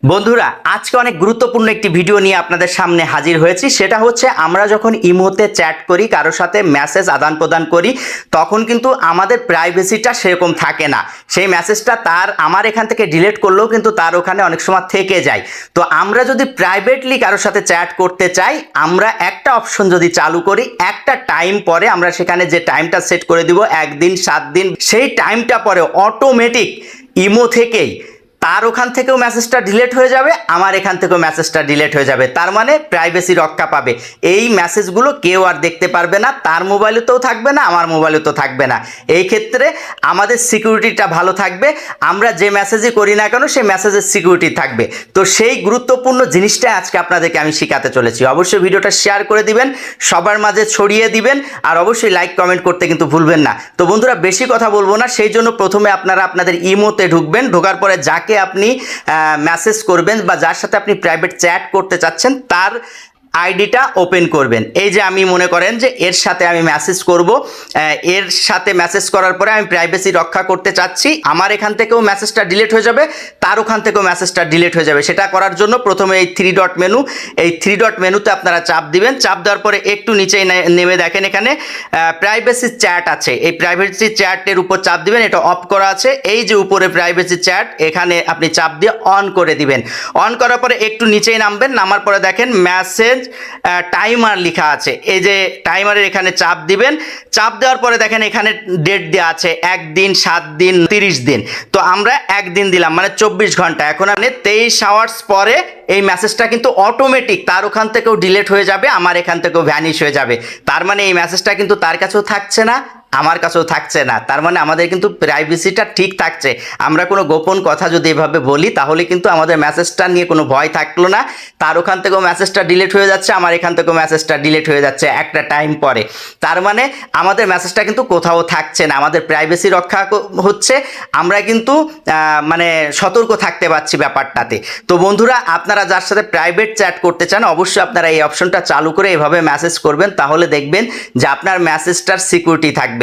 বন্ধুরা, আজকে অনেক গুরুত্বপূর্ণ একটি ভিডিও নিয়ে আপনাদের সামনে হাজির হয়েছি। সেটা হচ্ছে, আমরা যখন ইমোতে চ্যাট করি, কারোর সাথে মেসেজ আদান প্রদান করি, তখন কিন্তু আমাদের প্রাইভেসিটা সেরকম থাকে না। সেই মেসেজটা তার, আমার এখান থেকে ডিলিট করলেও কিন্তু তার ওখানে অনেক সময় থেকে যায়। তো আমরা যদি প্রাইভেটলি কারোর সাথে চ্যাট করতে চাই, আমরা একটা অপশন যদি চালু করি, একটা টাইম পরে আমরা সেখানে যে টাইমটা সেট করে দিব, একদিন, সাত দিন, সেই টাইমটা পরে অটোমেটিক ইমো থেকেই তার ওখান থেকেও মেসেজটা ডিলেট হয়ে যাবে, আমার এখান থেকেও মেসেজটা ডিলেট হয়ে যাবে। তার মানে প্রাইভেসি রক্ষা পাবে। এই মেসেজগুলো কেউ আর দেখতে পারবে না, তার মোবাইলেতেও থাকবে না, আমার মোবাইলেতেও থাকবে না। এই ক্ষেত্রে আমাদের সিকিউরিটিটা ভালো থাকবে। আমরা যে মেসেজই করি না কেন, সেই মেসেজের সিকিউরিটি থাকবে। তো সেই গুরুত্বপূর্ণ জিনিসটা আজকে আপনাদেরকে আমি শেখাতে চলেছি। অবশ্যই ভিডিওটা শেয়ার করে দিবেন, সবার মাঝে ছড়িয়ে দিবেন, আর অবশ্যই লাইক কমেন্ট করতে কিন্তু ভুলবেন না। তো বন্ধুরা, বেশি কথা বলব না, সেই জন্য প্রথমে আপনারা আপনাদের ইমোতে ঢুকবেন, ঢোকার পরে যাকে আপনি মেসেজ করবেন বা যার সাথে আপনি প্রাইভেট চ্যাট করতে চাচ্ছেন তার আইডিটা ওপেন করবেন। এই যে আমি মনে করেন যে এর সাথে আমি মেসেজ করব এর সাথে মেসেজ করার পরে আমি প্রাইভেসি রক্ষা করতে চাচ্ছি। আমার এখান থেকেও মেসেজটা ডিলিট হয়ে যাবে, তার ওখান থেকেও মেসেজটা ডিলিট হয়ে যাবে। সেটা করার জন্য প্রথমে এই থ্রি ডট মেনু এই থ্রি ডট মেনুতে আপনারা চাপ দিবেন। চাপ দেওয়ার পরে একটু নিচে নে- নেমে দেখেন এখানে প্রাইভেসি চ্যাট আছে। এই প্রাইভেসি চ্যাটের উপর চাপ দিবেন, এটা অফ করা আছে। এই যে উপরে প্রাইভেসি চ্যাট এখানে আপনি চাপ দিয়ে অন করে দিবেন। অন করার পরে একটু নিচেই নামবেন, নামার পরে দেখেন মেসেজ টাইমার লেখা আছে। এই যে টাইমারের এখানে চাপ দিবেন, চাপ দেওয়ার পরে দেখেন এখানে ডেট দেওয়া আছে, একদিন, সাত দিন, তিরিশ দিন। তো আমরা একদিন দিলাম মানে চব্বিশ ঘণ্টা। এখন আপনি তেইশ আওয়ার্স পরে এই মেসেজটা কিন্তু অটোমেটিক তার ওখান থেকেও ডিলেট হয়ে যাবে, আমার এখান থেকেও ভ্যানিশ হয়ে যাবে। তার মানে এই মেসেজটা কিন্তু তার কাছেও থাকছে না আমার কাছেও থাকছে না। তার মানে আমাদের কিন্তু প্রাইভেসিটা ঠিক থাকছে। আমরা কোনো গোপন কথা যদি এভাবে বলি, তাহলে কিন্তু আমাদের মেসেজটা নিয়ে কোনো ভয় থাকল না। তার ওখান থেকেও মেসেজটা ডিলিট হয়ে যাচ্ছে, আমার এখান থেকেও মেসেজটা ডিলিট হয়ে যাচ্ছে একটা টাইম পরে। তার মানে আমাদের মেসেজটা কিন্তু কোথাও থাকছে না। আমাদের প্রাইভেসি রক্ষা হচ্ছে, আমরা কিন্তু মানে সতর্ক থাকতে পারছি ব্যাপারটাতে। তো বন্ধুরা, আপনারা যার সাথে প্রাইভেট চ্যাট করতে চান, অবশ্যই আপনারা এই অপশনটা চালু করে এভাবে মেসেজ করবেন। তাহলে দেখবেন যে আপনার মেসেজটার সিকিউরিটি থাকবে।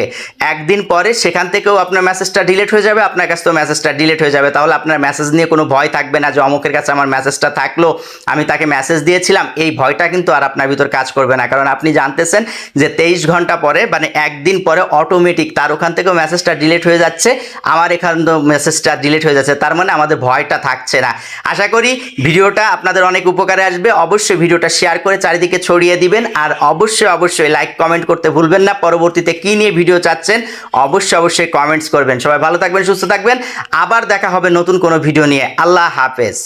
একদিন পরে সেখান থেকেও আপনার মেসেজটা ডিলিট হয়ে যাবে, আপনার কাছে তো মেসেজটা ডিলিট হয়ে যাবে। তাহলে আপনার মেসেজ নিয়ে কোনো ভয় থাকবে না যে অমুকের কাছে আমার মেসেজটা থাকল, আমি তাকে মেসেজ দিয়েছিলাম। এই ভয়টা কিন্তু আর আপনার ভিতর কাজ করবে না। কারণ আপনি জানতেছেন যে তেইশ ঘণ্টা পরে মানে একদিন পরে অটোমেটিক তার ওখান থেকেও মেসেজটা ডিলিট হয়ে যাচ্ছে, আমার এখান মেসেজটা ডিলিট হয়ে যাচ্ছে। তার মানে আমাদের ভয়টা থাকছে না। আশা করি ভিডিওটা আপনাদের অনেক উপকারে আসবে। অবশ্যই ভিডিওটা শেয়ার করে চারিদিকে ছড়িয়ে দিবেন। আর অবশ্যই অবশ্যই লাইক কমেন্ট করতে ভুলবেন না। পরবর্তীতে কী নিয়ে ভিডিও চাচ্ছেন, অবশ্যই অবশ্যই কমেন্টস করবেন। সবাই ভালো থাকবেন, সুস্থ থাকবেন। আবার দেখা হবে নতুন কোনো ভিডিও নিয়ে। আল্লাহ হাফেজ।